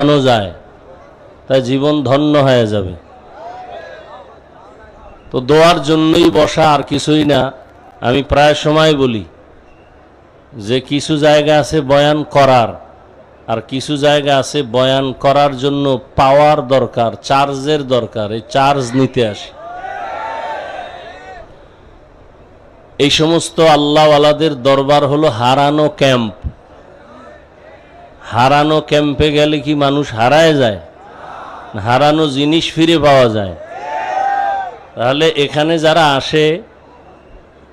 বানানো যায়, তাই জীবন ধন্য হয়ে যাবে। তো দোয়ার জন্যই বসা আর কিছুই না, আমি প্রায় সময় বলি, যে কিছু জায়গা আছে বয়ান করার, আর কিছু জায়গা আছে বয়ান করার জন্য পাওয়ার দরকার, চার্জের দরকার, এই চার্জ নিতে আসে। এই সমস্ত আল্লাহওয়ালাদের দরবার হলো হারানো ক্যাম্প। হারানো ক্যাম্পে গেলে কি মানুষ হারায় যায়? হারানো জিনিস ফিরে পাওয়া যায়। তাহলে এখানে যারা আসে,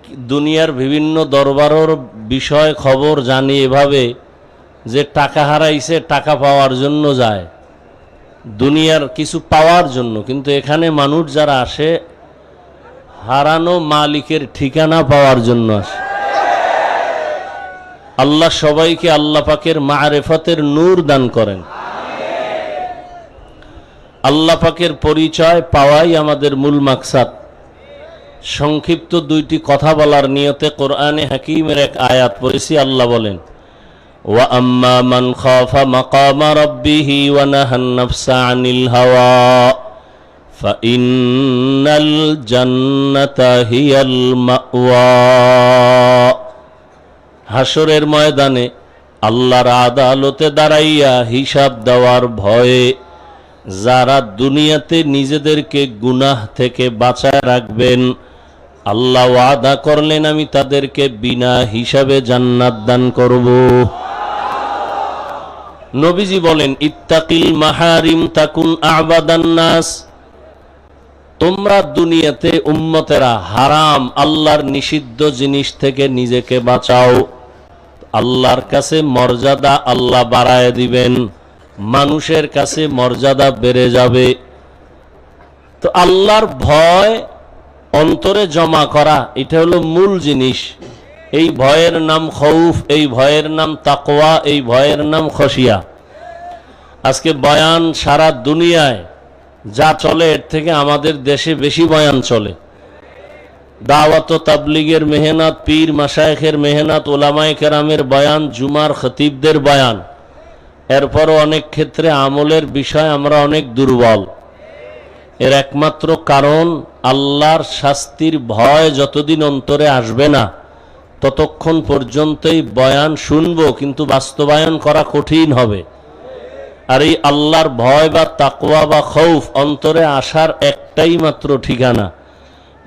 দুনিয়ার বিভিন্ন দরবারের বিষয়, খবর জানি এভাবে যে টাকা হারাইছে, টাকা পাওয়ার জন্য যায়। দুনিয়ার কিছু পাওয়ার জন্য। কিন্তু এখানে মানুষ যারা আসে, হারানো মালিকের ঠিকানা পাওয়ার জন্য আসে। আল্লাহ সবাইকে আল্লাহ পাকের মারেফতের নূর দান করেন আল্লাহ পাকের পরিচয় পাওয়াই আমাদের মূল মাকসাদ সংক্ষিপ্ত দুইটি কথা বলার নিয়তে কোরআনে হাকিমের এক আয়াত পড়েছি আল্লাহ বলেন ওয়া আম্মা মান খাফা মাকামা রাব্বিহি ওয়া নাহান নাফসা আনিল হাওয়া فإن الجنة هي المأوى হাসরের ময়দানে আল্লাহর আদালতে দাঁড়াইয়া হিসাব দেওয়ার ভয়ে যারা দুনিয়াতে নিজেদেরকে গুনাহ থেকে বাঁচায় রাখবেন, আল্লাহ আদা করলেন, আমি তাদেরকে বিনা হিসাবে জান্নাত দান করব। নবীজি বলেন, ইত্তাকিল মাহারিম তাকুন আবাদান নাস। তোমরা দুনিয়াতে উম্মতেরা হারাম আল্লাহর নিষিদ্ধ জিনিস থেকে নিজেকে বাঁচাও। আল্লাহর কাছে মর্যাদা আল্লাহ বাড়ায় দিবেন, মানুষের কাছে মর্যাদা বেড়ে যাবে। তো আল্লাহর ভয় অন্তরে জমা করা, এটা হলো মূল জিনিস। এই ভয়ের নাম খৌফ, এই ভয়ের নাম তাকওয়া, এই ভয়ের নাম খসিয়া। আজকে বয়ান সারা দুনিয়ায় যা চলে, এর থেকে আমাদের দেশে বেশি বয়ান চলে। দাওয়াত তাবলিগের মেহনত, পীর মাসায়েখের মেহনত, ওলামায়ে কেরামের বয়ান, জুমার খতিবদের বয়ান। এরপরও অনেক ক্ষেত্রে আমলের বিষয় আমরা অনেক দুর্বল। এর একমাত্র কারণ, আল্লাহর শাস্তির ভয় যতদিন অন্তরে আসবে না, ততক্ষণ পর্যন্তই বয়ান শুনব, কিন্তু বাস্তবায়ন করা কঠিন হবে। আর এই আল্লাহর ভয় বা তাকওয়া বা খৌফ অন্তরে আসার একটাই মাত্র ঠিকানা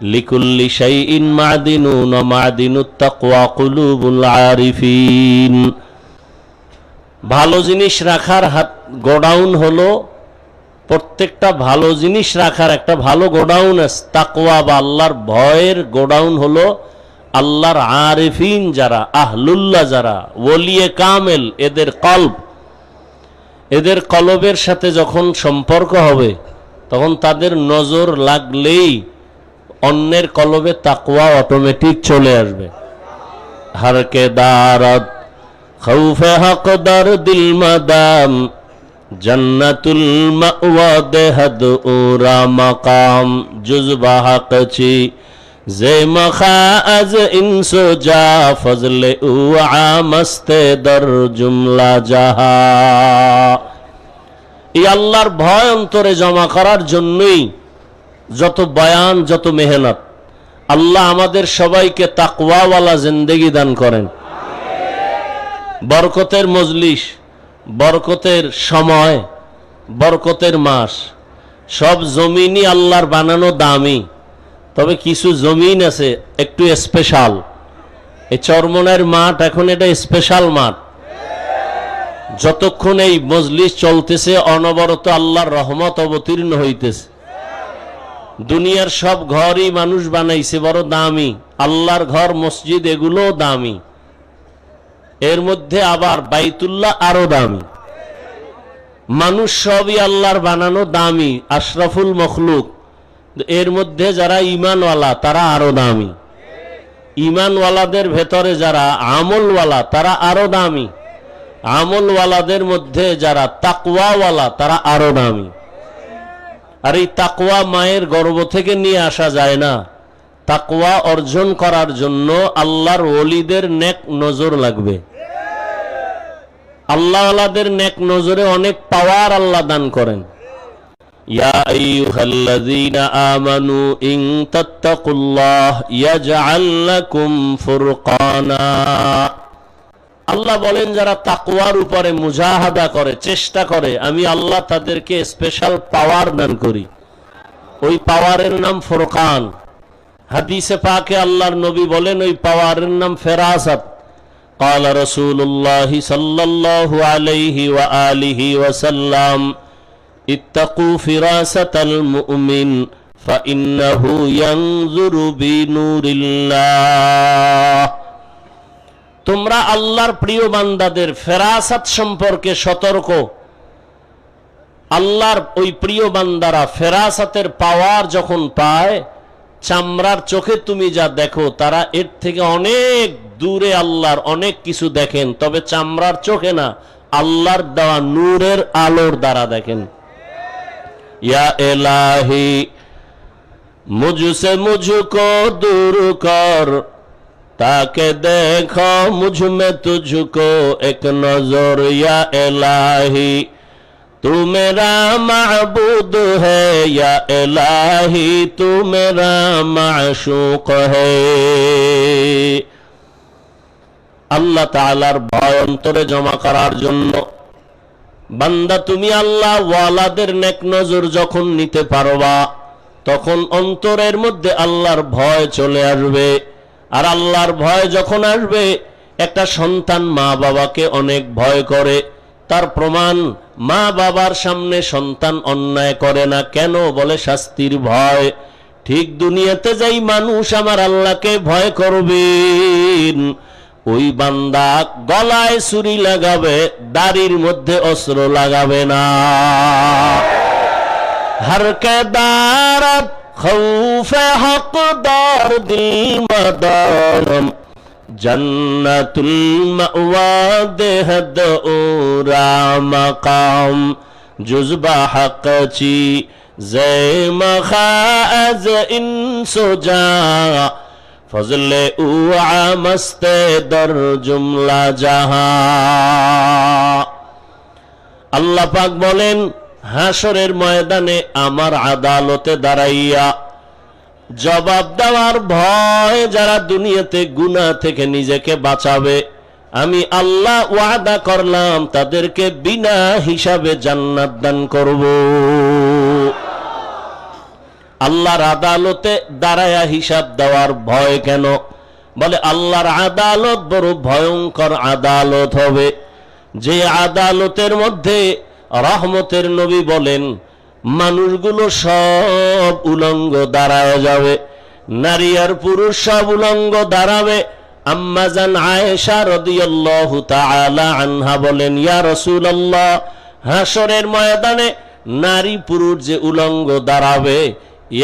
লিকুল্লি শাইইন মাদিনুন মাদিনুত তাকওয়া কুলুবুল আরিফিন। ভালো জিনিস রাখার হাত গোডাউন হলো প্রত্যেকটা ভালো জিনিস রাখার একটা ভালো গোডাউন আছে। তাকওয়া বা আল্লাহর ভয়ের গোডাউন হলো আল্লাহর আরিফিন যারা, আহলুল্লাহ যারা, ওলিয়ে কামেল, এদের কল্প এদের কলবের সাথে যখন সম্পর্ক হবে, তখন তাদের নজর লাগলেই অন্যের কলবে তাকুয়া অটোমেটিক চলে আসবে। হারকে দারত, খৌফে হকদার দিল মাদাম, জন্নাতুল মাওয়া দেহদ উরা মাকাম। জুজবা হকছি আজ ইনসো যা, ফজলে উ আমস্তে দর জুমলা জাহা। এই আল্লাহর ভয় অন্তরে জমা করার জন্যই যত বয়ান, যত মেহনত, আল্লাহ আমাদের সবাইকে তাকওয়াওয়ালা জিন্দেগি দান করেন। বরকতের মজলিস, বরকতের সময়, বরকতের মাস, সব জমিনই আল্লাহর বানানো দামি। তবে কিছু জমিন আছে একটু স্পেশাল এই চরমনের মাঠ এখন এটা স্পেশাল মাঠ। যতক্ষণ এই মজলিস চলতেছে, অনবরত আল্লাহর রহমত অবতীর্ণ হইতেছে। দুনিয়ার সব ঘরই মানুষ বানাইছে, বড় দামি। আল্লাহর ঘর, মসজিদ, এগুলো দামি। এর মধ্যে আবার বাইতুল্লাহ আরও দামি। মানুষ সবই আল্লাহর বানানো দামি, আশরাফুল মখলুক। এর মধ্যে যারা ইমানওয়ালা তারা আরও দামি। ইমানওয়ালাদের ভেতরে যারা আমলওয়ালা, তারা আরও দামি। আমলওয়ালাদের মধ্যে যারা তাকওয়াওয়ালা, তারা আরও দামি। আর এই তাকওয়া মায়ের গর্ব থেকে নিয়ে আসা যায় না। তাকওয়া অর্জন করার জন্য আল্লাহর ওলিদের নেক নজর লাগবে। আল্লাহ আল্লাহদের নেক নজরে অনেক পাওয়ার আল্লাহ দান করেন। আমানু লাকুম ফুরকানা। আল্লাহ বলেন যারা তাকওয়ার উপরে মুজাহাদা করে চেষ্টা করে আমি আল্লাহ তাদেরকে স্পেশাল পাওয়ার দান করি ওই পাওয়ারের নাম ফুরকান হাদিসে পাকে আল্লাহর নবী বলেন ওই পাওয়ারের নাম ফেরাসাত قال رسول الله صلى الله عليه وآله وسلم اتقوا فراسة المؤمن فإنه ينظر بنور الله তোমরা আল্লাহর প্রিয় বান্দাদের ফেরাসাত সম্পর্কে সতর্ক। আল্লাহর ওই প্রিয় বান্দারা ফেরাসাতের পাওয়ার যখন পায়, চামড়ার চোখে তুমি যা দেখো, তারা এর থেকে অনেক দূরে আল্লাহর অনেক কিছু দেখেন, তবে চামড়ার চোখে না, আল্লাহর দেওয়া নূরের আলোর দ্বারা দেখেন। ইয়া এলাহি মুঝসে মুঝকো দূর কর। তাকে দেখো মুঝ মে তুঝকো এক নজর ইয়া এলাহি तू मेरा महबूद है या इलाही तू मेरा माशूक है আল্লাহ তাআলার ভয় অন্তরে জমা করার জন্য বান্দা তুমি আল্লাহ ওয়ালাদের নেক নজর যখন নিতে পারবা তখন অন্তরের মধ্যে আল্লাহর ভয় চলে আসবে আর আল্লাহর ভয় যখন আসবে, একটা সন্তান মা বাবাকে অনেক ভয় করে। তার প্রমাণ মা বাবার সামনে সন্তান অন্যায় করে না কেন? বলে শাস্তির ভয়। ঠিক দুনিয়াতে যাই মানুষ আমার আল্লাহকে ভয় করবে ওই বান্দা গলায় ছুরি লাগাবে, দাড়ির মধ্যে অস্ত্র লাগাবে না। হরকে দারত খৌফে হকদার দিল মদারম জন্নতুল মাওয়া দেহদ ওরা মকাম জুজবা হক চি জে মখাজ ইনসুজা ফজলে উ আমস্তে দর জুমলা জাহা আল্লাহ পাক বলেন হাসরের ময়দানে আমার আদালতে দাঁড়াইয়া জবাব দেওয়ার ভয় যারা দুনিয়াতে গুনা থেকে নিজেকে বাঁচাবে, আমি আল্লাহ ওয়াদা করলাম তাদেরকে বিনা হিসাবে জান্নাত দান করব। আল্লাহর আদালতে দাঁড়ায়া হিসাব দেওয়ার ভয় কেন? বলে, আল্লাহর আদালত বড় ভয়ঙ্কর আদালত হবে। যে আদালতের মধ্যে রহমতের নবী বলেন, মানুষগুলো সব উলঙ্গ দাঁড়ায় যাবে, নারী আর পুরুষ সব উলঙ্গ দাঁড়াবে আম্মাজান আয়েশা রাদিয়াল্লাহু তাআলা আনহা বলেন, ইয়া রাসূলুল্লাহ হাসরের ময়দানে নারী পুরুষ যে উলঙ্গ দাঁড়াবে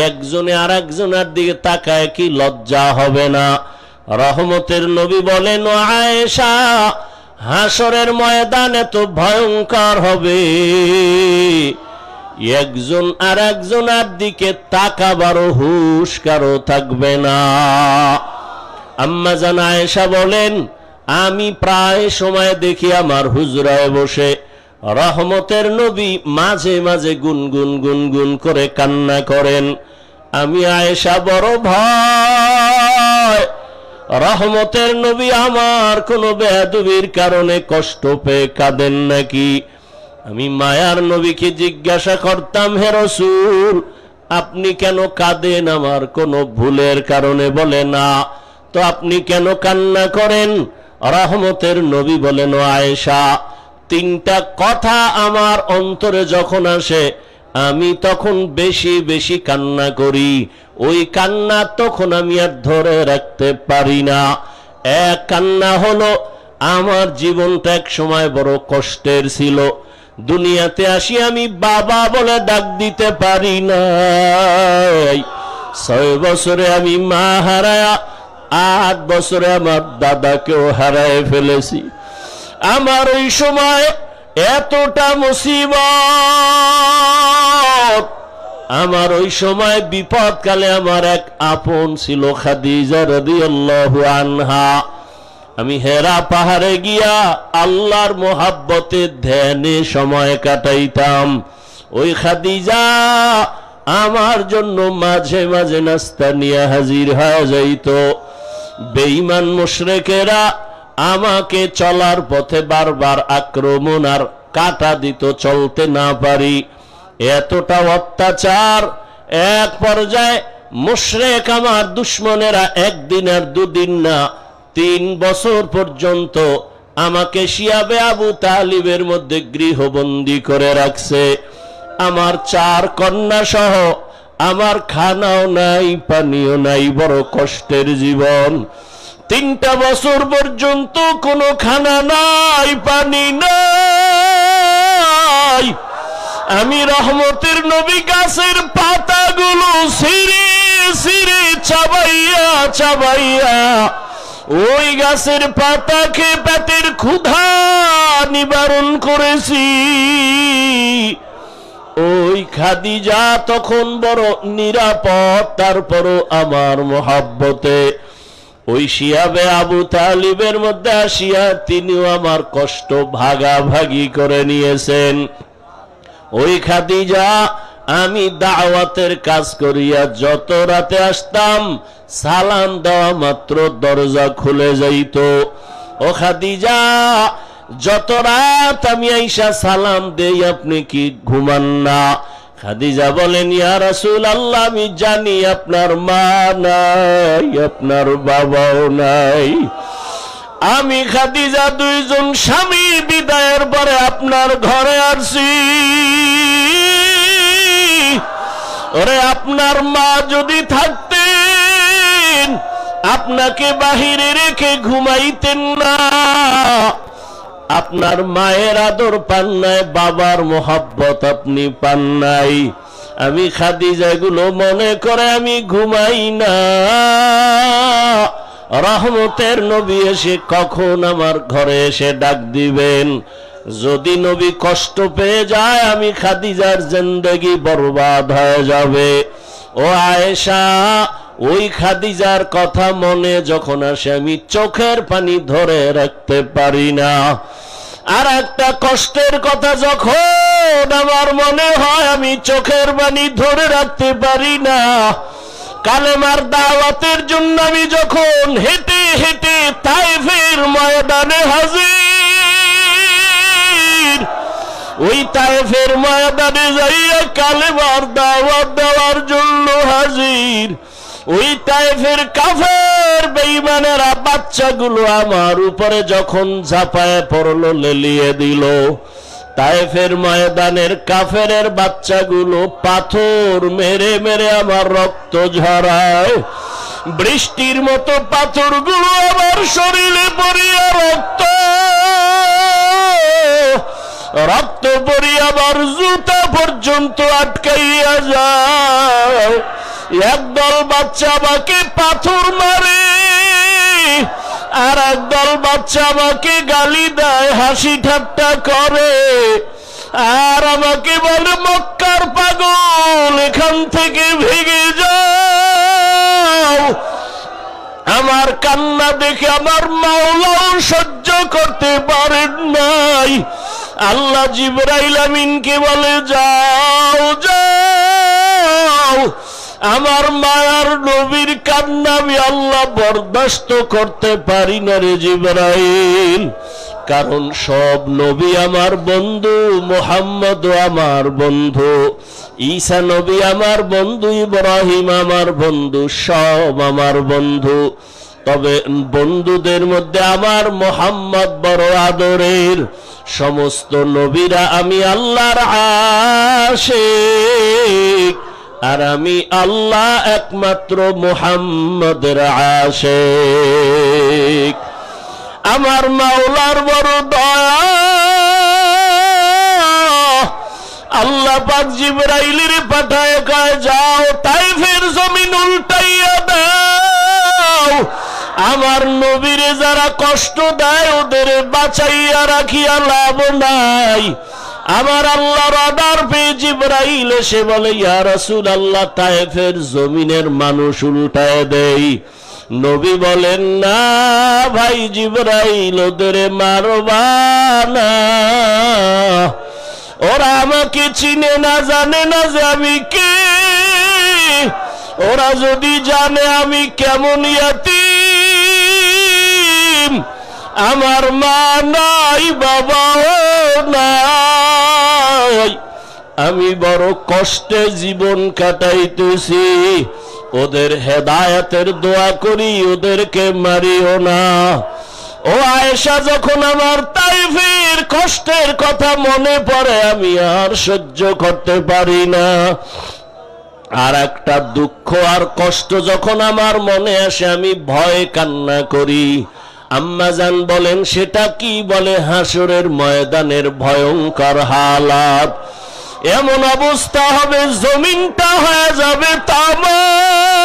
একজনে আর একজনের দিকে তাকায় কি লজ্জা হবে না। রহমতের নবী বলেন আয়েশা হাসরের ময়দানে তো ভয়ঙ্কর হবে। একজন আর একজনের দিকে তাকাবারও হুশ কারও থাকবে না। আম্মা জান আয়েশা বলেন, আমি প্রায় সময় দেখি আমার হুজরায় বসে রহমতের নবী মাঝে মাঝে গুনগুন গুনগুন করে কান্না করেন। আমি আয়েশা বড় ভয়। রহমতের নবী আমার কোনো বেয়াদবির কারণে কষ্ট পেয়ে কাঁদেন নাকি? আমি মায়ার নবীকে জিজ্ঞাসা করতাম, হে রসুল, আপনি কেন কাঁদেন? আমার কোনো ভুলের কারণে বলে না। তো আপনি কেন কান্না করেন? রহমতের নবী বলেন আয়েশা, তিনটা কথা আমার অন্তরে যখন আসে আমি তখন বেশি বেশি কান্না করি। ওই কান্না তখন আমি আর ধরে রাখতে পারি না। এক কান্না হলো, আমার জীবনটা এক সময় বড় কষ্টের ছিল। দুনিয়াতে আসি আমি বাবা বলে ডাক দিতে পারি না ছয় বছরে আমি মা হারায়া, আট বছরে আমার দাদাকেও হারায় ফেলেছি। আমার ওই সময় এতটা মুসিবত। আমার ওই সময় বিপদকালে আমার এক আপন ছিল খাদিজা রাদিয়াল্লাহু আনহা। আমি হেরা পাহাড়ে গিয়া আল্লাহর মোহাব্বতে ধ্যানে সময় কাটাইতাম। ওই খাদিজা আমার জন্য মাঝে মাঝে নাস্তা নিয়ে হাজির হয়ে যাইত। বেঈমান মুশরেকেরা আমাকে চলার পথে বারবার আক্রমণ আর কাটা দিত চলতে না পারি। এতটা অত্যাচার, এক পর্যায়ে মুশরেক আমার দুশ্মনেরা একদিন আর দুদিন না, তিন বছর পর্যন্ত আমাকে শিয়াবে আবু তালিবের মধ্যে গৃহবন্দী করে রাখছে। আমার চার কন্যা সহ আমার খানাও নাই, পানিও নাই, বড় কষ্টের জীবন। তিনটা বছর পর্যন্ত কোনো খানা নাই, পানি নাই। আমি রহমতের নবী গাছের পাতাগুলো সিঁড়ে সিঁড়ে চাবাইয়া চাবাইয়া ওই গাছের পাতা খেয়ে পেটের ক্ষুধা নিবারণ করেছি। ওই খাদিজা তখন বড় নিরাপদ, তারপরও আমার মহাব্বতে ওই শিয়াবে আবু তালিবের মধ্যে আসিয়া তিনিও আমার কষ্ট ভাগাভাগি করে নিয়েছেন। ওই খাদিজা, আমি দাওয়াতের কাজ করিয়া যত রাতে আসতাম, সালাম দেওয়া মাত্র দরজা খুলে যাইত। ও খাদিজা, যত রাত আমি আইসা সালাম দেই, আপনি কি ঘুমান না? খাদিজা বলেন, ইয়া রাসূল আল্লাহ আমি জানি আপনার মা নাই, আপনার বাবাও নাই। আমি খাদিজা দুইজন স্বামী বিদায়ের পরে আপনার ঘরে আসছি। ওরে, আপনার মা যদি থাকতেন, আপনাকে বাহিরে রেখে ঘুমাইতেন না। আপনার মায়ের আদর পান নাই, বাবার মোহাব্বত আপনি পান নাই। আমি খাদিজা এগুলো মনে করে আমি ঘুমাই না। রহমতের নবী এসে কখন আমার ঘরে এসে ডাক দিবেন? যদি নবী কষ্ট পেয়ে যায়, আমি খাদিজার জিন্দগি বরবাদ হয়ে যাবে। ও আয়েশা, ওই খাদিজার কথা মনে যখন আসে, আমি চোখের পানি ধরে রাখতে পারি না। আর একটা কষ্টের কথা, যখন আমার মনে হয় আমি চোখের পানি ধরে রাখতে পারি না, কালেমার দাওয়াতের জন্য আমি যখন হেঁটে হেঁটে তাইফের ময়দানে হাজির, ওই তাইফের ময়দানে যাইয়া কালেমার দাওয়াত দেওয়ার জন্য হাজির। ওই তাইফের কাফের বেইমানেরা বাচ্চাগুলো আমার উপরে যখন ঝাঁপায় পড়ল, লেলিয়ে দিল। তাইফের ময়দানের কাফেরের বাচ্চাগুলো পাথর মেরে মেরে আমার রক্ত ঝরায়। বৃষ্টির মতো পাথরগুলো আমার শরীরে পড়িয়া রক্ত। রক্ত পড়ি আমার জুতা পর্যন্ত আটকাইয়া যায়। একদল বাচ্চা আমাকে পাথর মারে আর একদল বাচ্চা আমাকে গালি দেয়, হাসি ঠাট্টা করে। আর আমাকে বলে, মক্কার পাগল, এখান থেকে ভেঙে যাও। আমার কান্না দেখে আমার মাওলাও সহ্য করতে পারেন নাই। আল্লাহ জিবরাইল আমিনকে বলে, যাও যাও। আমার মায়ার নবীর কান্না আমি আল্লাহ বরদাস্ত করতে পারি না রে জিবরাইল। কারণ সব নবী আমার বন্ধু মোহাম্মদ আমার বন্ধু, ঈসা নবী আমার বন্ধু, ইব্রাহিম আমার বন্ধু, সব আমার বন্ধু। তবে বন্ধুদের মধ্যে আমার মোহাম্মদ বড় আদরের। সমস্ত নবীরা আমি আল্লাহর আশিক। আর আমি আল্লাহ একমাত্র মোহাম্মদের আশিক। আমার মাওলার বড় দয়া আল্লাহ পাক জিবরাইলের পাঠায় কয়, যাও তাইফের জমিন উল্টাইয়া দাও। আমার নবীরে যারা কষ্ট দেয়, ওদের বাঁচাইয়া রাখিয়া লাভ নাই। আমার আল্লাহ অর্ডার পেয়ে জিবরাইল এসে বলে, ইয়া রাসূল আল্লাহ তায়েফের জমিনের মানুষ উল্টায় দেই। নবী বলেন, না ভাই জিবরাইল, ওদের মারবা না। ওরা আমাকে চিনে না, জানে না যে আমি কে। ওরা যদি জানে আমি কেমন ইয়াতিম, আমার মা নাই, বাবাও নাই। আমি বড় কষ্টে জীবন কাটাইতেছি। ওদের হেদায়াতের দোয়া করি, ওদেরকে মারিও না। ও আয়েশা, যখন আমার তাইফের কষ্টের কথা মনে পড়ে, আমি আর সহ্য করতে পারি না। আর একটা দুঃখ আর কষ্ট যখন আমার মনে আসে, আমি ভয় কান্না করি। আম্মাজান বলেন, সেটা কি বলে? হাসরের ময়দানের ভয়ঙ্কর হালাত। এমন অবস্থা হবে, জমিনটা হয়ে যাবে তামার।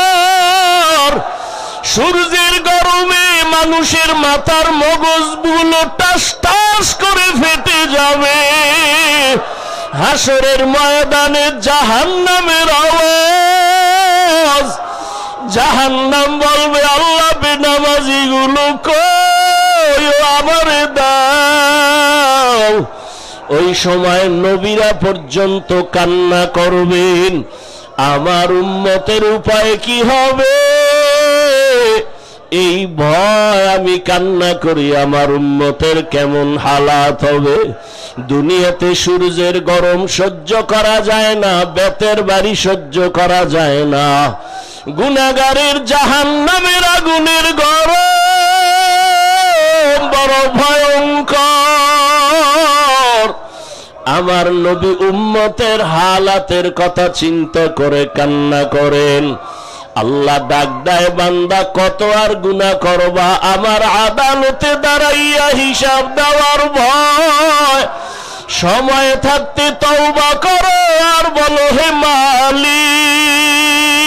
সূর্যের গরমে মানুষের মাথার মগজগুলো টাস টাস করে ফেটে যাবে। হাসরের ময়দানে জাহান নামের আওয়াজ। জাহান নাম বলবে, আল্লাহ বেনামাজি গুলো কই ওই সময় নবীরা পর্যন্ত কান্না করবেন। আমার উম্মতের উপায় কি হবে? এই ভয় আমি কান্না করি, আমার উম্মতের কেমন হালাত হবে? দুনিয়াতে সূর্যের গরম সহ্য করা যায় না, বেতের বাড়ি সহ্য করা যায় না। গুনাগারের জাহান নামের আগুনের গরম বড় ভয়ঙ্কর। আমার নবী উম্মতের হালাতের কথা চিন্তা করে, কান্না করেন। আল্লাহ ডাক বান্দা, কত আর গুনাহ করবা? আমার আদালতে দাঁড়াইয়া হিসাব দেওয়ার ভয়। সময় থাকতে তৌবা করো আর বলো, হে মালিক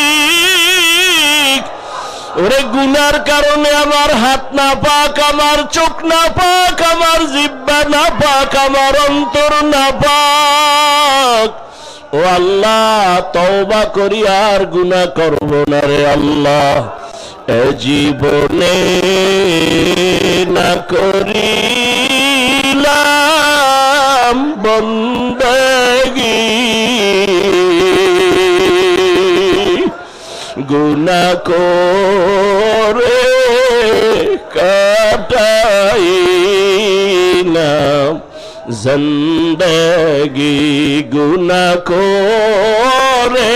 ওরে গুনার কারণে আমার হাত না পাক, আমার চোখ না পাক, আমার জিব্বা না পাক, আমার অন্তর না পাক। ও আল্লাহ, তওবা করি আর গুনাহ করব না রে আল্লাহ। এ জীবনে না করিলাম বন্দগী। গুনা করে কাটাইলাম জিন্দগি। গুনা করে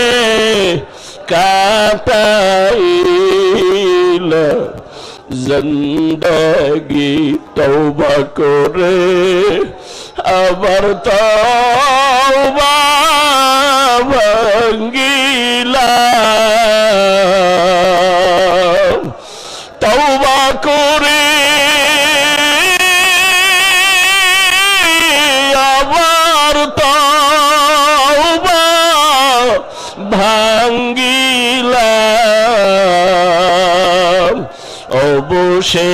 কাটাইলাম জিন্দগি। তওবা করে আবার তওবা ভাঙ্গিলাম। ভাঙ্গিলাম। অবশেষে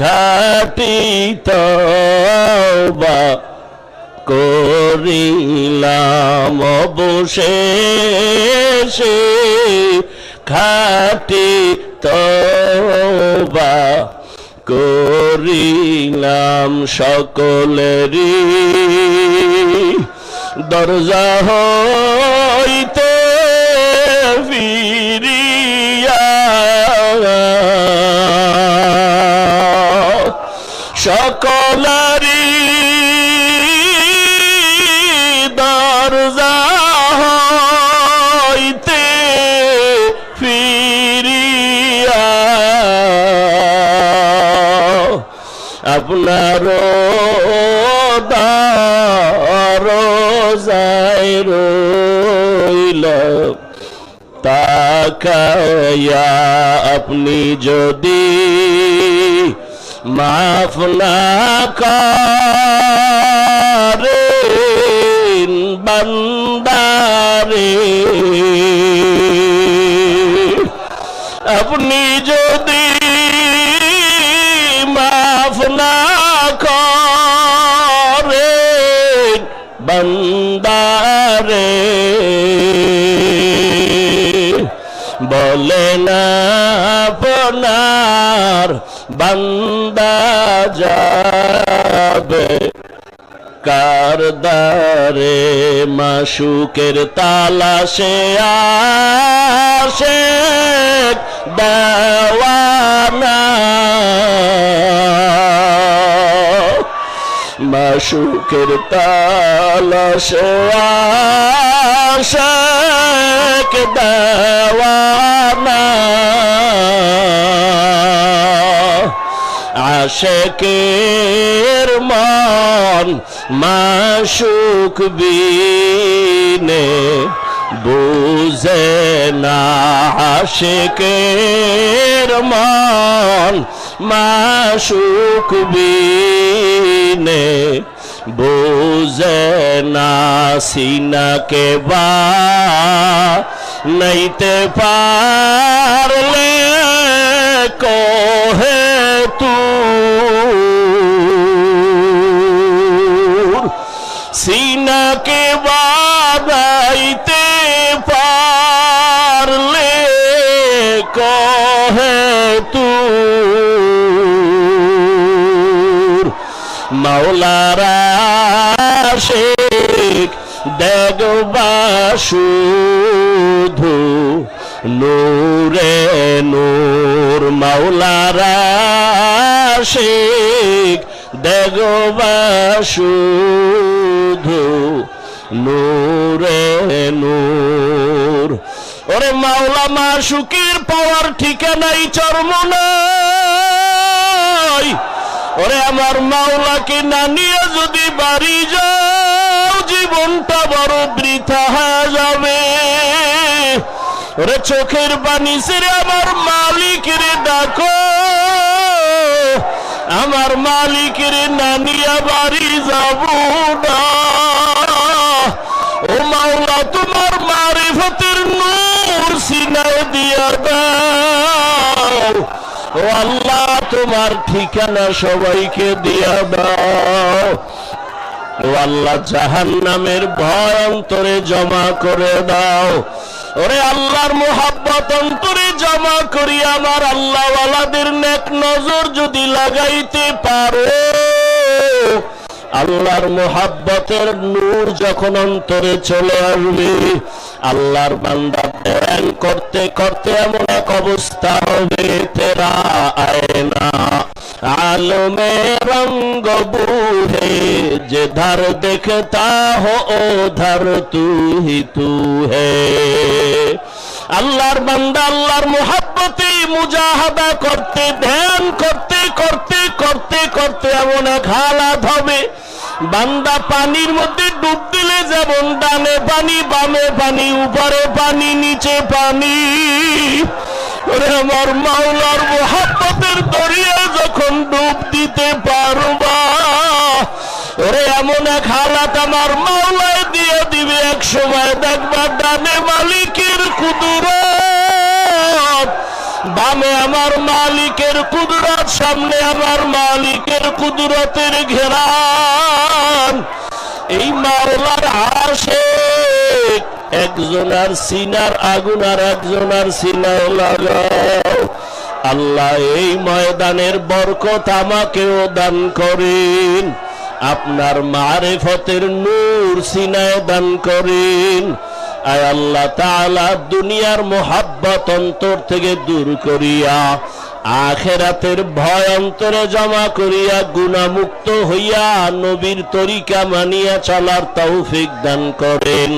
খাটি তওবা করিলাম। অবশেষে খাটি তওবা করিলাম সকলেরই। দরজা হইতে ফিরিয়া সকলারি দরজা হইতে ফিরিয়া। তাকায়া আপনি যদি মাফ না করেন বান্দারে আপনি যদি মাফ না করেন বান্দারে বলে না আপনার বান্দা যাবে। কার দারে মাসুকের তালাশে আসে? দেওয়ানা মাসুকের তালাশে আশেক দেওয়ানা আশেকের মন মাসুক বিনে বুঝে না আশেকের মন মাসুক বিনে বুঝে না সিনাকে বা নাইতে পারলে কহে তুর। সিনাকে বাদাইতে পারলে কহে তুর। মাওলারা শেখ দেখবা শুধু নূরে নূর। মাওলারা শেখ দেখবা শুধু নূরে নূর। ওরে মাওলা মাসুকের পাওয়ার ঠিকানাই চর্ম নাই ওরে আমার মাওলাকে না নিয়ে যদি বাড়ি যাও, জীবনটা বড় বৃথা যাবে। ওরে চোখের পানি সেরে আমার মালিকের ডাকো। আমার মালিকের না বাড়ি যাব না। ও মাওলা, তোমার মারিফতের নূর সিনায় দিয়া দাও। ও আল্লাহ, তোমার ঠিকানা সবাইকে দিয়া দাও। ও আল্লাহ জাহান নামের ভয় অন্তরে জমা করে দাও। ওরে আল্লাহর মোহাব্বত অন্তরে জমা করি, আমার আল্লাহ আল্লাহওয়ালাদের নেক নজর যদি লাগাইতে পারো। আল্লাহর মোহাব্বতের নূর যখন অন্তরে চলে আসবে, আল্লাহর বান্দা ধ্যান করতে করতে এমন এক অবস্থা হবে, তেরা আয়না। আলমে রঙ্গ বুহে যে ধার দেখতা হো ও ধার তু হি তু হে আল্লাহর বান্দা, আল্লাহর মোহাব্বতে, মুজাহাদা করতে ধ্যান করতে করতে করতে করতে এমন এক হালাত হবে। বান্দা পানির মধ্যে ডুব দিলে যেমন ডানে পানি, বামে পানি, উপরে পানি, নিচে পানি। আমার মাওলার মোহাব্বতের দরিয়া যখন ডুব দিতে পারবা, ওরে এমন এক হালাত আমার মাওলায় দিয়ে দিবে। এক সময় দেখবা ডানে মালিকের কুদুরত বামে আমার মালিকের কুদরত, সামনে আমার মালিকের কুদরতের ঘেরান এই মাওলার আসে একজনার সিনার আগুন আর একজনার সিনাও লাগাও। আল্লাহ এই ময়দানের বরকত আমাকেও দান করেন। আপনার মারেফতের নূর সিনায় দান করেন। আল্লাহ দুনিয়ার মোহাব্বত অন্তর থেকে দূর করিয়া আখেরাতের ভয় অন্তরে জমা করিয়া গুণামুক্ত হইয়া নবীর তরিকা মানিয়া চলার তৌফিক দান করেন।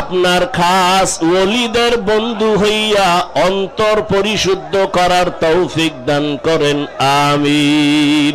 আপনার খাস ওলিদের বন্ধু হইয়া অন্তর পরিশুদ্ধ করার তৌফিক দান করেন। আমিন।